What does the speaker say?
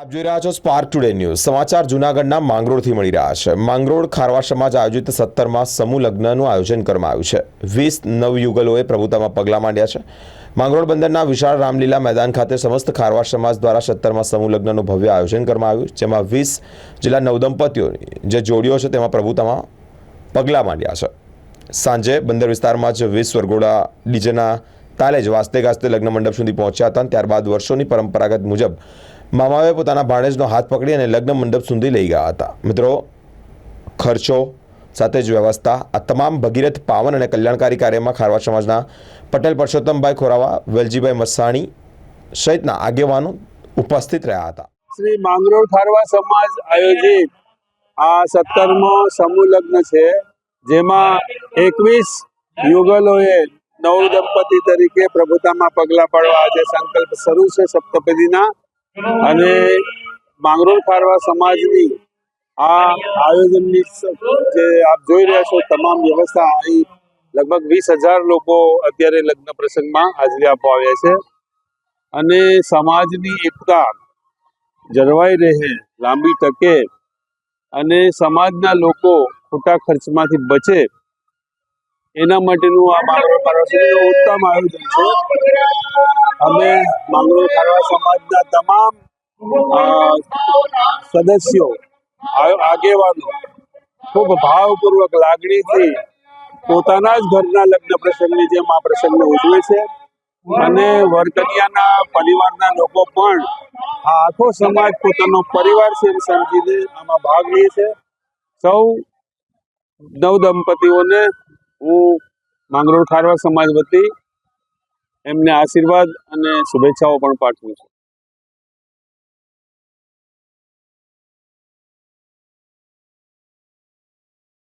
આપ જોઈ રહ્યા છો સ્પાર્ક ટુડે ન્યૂઝ સમાચાર જૂનાગઢના માંગરોળથી મળી રહ્યા છે. માંગરોળ ખારવા સમાજ આયોજિત સત્તરમાં સમૂહ લગ્નનું આયોજન કરવામાં આવ્યું છે. વીસ નવયુગલોએ પ્રભુતામાં પગલાં માંડ્યા છે. માંગરોળ બંદરના વિશાળ રામલીલા મેદાન ખાતે સમસ્ત ખારવા સમાજ દ્વારા સત્તરમાં સમૂહ લગ્નનું ભવ્ય આયોજન કરવામાં આવ્યું. જેમાં વીસ જિલ્લા નવદંપતીઓની જે જોડીઓ છે તેમાં પ્રભુતામાં પગલાં માંડ્યા છે. સાંજે બંદર વિસ્તારમાં જ વીસ વરઘોડા ડીજેના તાલે જ વાસ્તે ગાસ્તે લગ્ન મંડપ સુધી પહોંચ્યા હતા ત્યારબાદ વર્ષોની પરંપરાગત મુજબ મામાએ પોતાના ભાણેજનો હાથ પકડી અને લગ્ન મંડપ સુધી લઈ ગયા હતા. મિત્રો, ખર્ચો સાથે જ વ્યવસ્થા, આ તમામ ભગીરથ પાવન અને કલ્યાણકારી કાર્યમાં ખારવા સમાજના પટેલ પરસોત્તમભાઈ ખોરાવા, વેલજીભાઈ મસાણી સહિતના આગેવાનો ઉપસ્થિત રહ્યા હતા. શ્રી માંગરોળ ખારવા સમાજ આયોજિત આ સત્તરમો સમૂહ લગ્ન છે, જેમાં એકવીસ યુગલોએ નવ દંપતી તરીકે પ્રભુતામાં પગલાં પાડવા આજે સંકલ્પ શરૂ છે સપ્તપદીના. અને માંગરોળ ખારવા સમાજની આ આયોજનની જે આપ જોઈ રહ્યા છો, તમામ વ્યવસ્થા અહીં લગભગ વીસ હજાર લોકો અત્યારે લગ્ન પ્રસંગમાં હાજરી આપવા આવ્યા છે. અને સમાજની એકતા જળવાઈ રહે, લાંબી ટકે અને સમાજના લોકો ખોટા ખર્ચમાંથી બચે એના માટેનું આ માંગરોળ ખારવા ઉત્તમ આયોજન છે. અમે માંગરોળ ખારવા સમાજના તમામ સદસ્યો આગેવાનો ખૂબ ભાવપૂર્વક લાગણીથી પોતાના જ ઘરના લગ્ન પ્રસંગની જેમ આ પ્રસંગને ઉજવે છે. અને વરકન્યાના પરિવારના લોકો પણ આ આખો સમાજ પોતાનો પરિવાર છે એમ સમજીને આમાં ભાગ લે છે. સૌ નવ દંપતીઓને હું માંગરોળ ખારવા સમાજ વતી એમને આશીર્વાદ અને શુભેચ્છાઓ પણ પાઠવું છું.